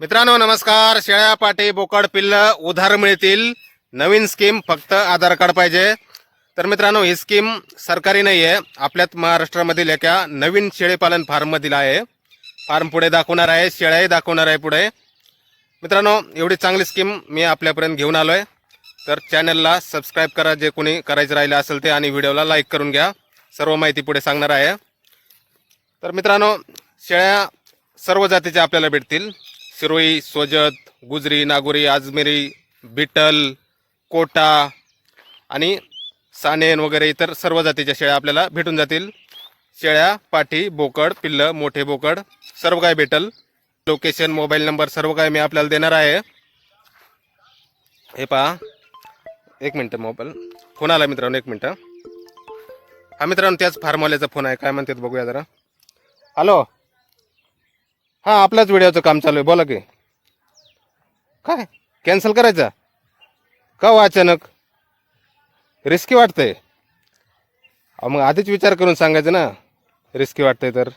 मित्रांनो नमस्कार. शेळ्या पाटी बोकड पिल्ल उधार मिळतील. नवीन स्कीम फक्त आधार कार्ड पाहिजे. तर मित्रांनो ही स्कीम सरकारी नाही आहे आपल्यात महाराष्ट्रामधील एका नवीन शेळीपालन फार्ममधील आहे. फार्म पुढे दाखवणार आहे. शेळ्याही दाखवणार आहे पुढे. मित्रांनो एवढी चांगली स्कीम मी आपल्यापर्यंत घेऊन आलो आहे तर चॅनलला सबस्क्राईब करा. जे कोणी करायचं राहिलं असेल ते आणि व्हिडिओला लाईक करून घ्या. सर्व माहिती पुढे सांगणार आहे. तर मित्रांनो शेळ्या सर्व जातीच्या आपल्याला भेटतील. शिरोई सोजत गुजरी नागोरी आजमेरी बिटल कोटा आणि सानेन वगैरे इतर सर्व जातीच्या शेळ्या आपल्याला भेटून जातील. शेळ्या पाठी बोकड पिल्लं मोठे बोकड सर्व काय भेटल. लोकेशन मोबाईल नंबर सर्व काय मी आपल्याला देणार आहे. हे पहा. एक मिनटं मोबाईल फोन आला मित्रांनो एक मिनटं. हा मित्रांनो त्याच फार्मवाल्याचा फोन आहे. काय म्हणतात बघूया जरा. हॅलो हां आपल्याच व्हिडिओचं काम चालू आहे. बोला की. काय? कॅन्सल करायचा? का हो अचानक? रिस्की वाटतंय. अहो मग आधीच विचार करून सांगायचं ना. रिस्की वाटतंय तर.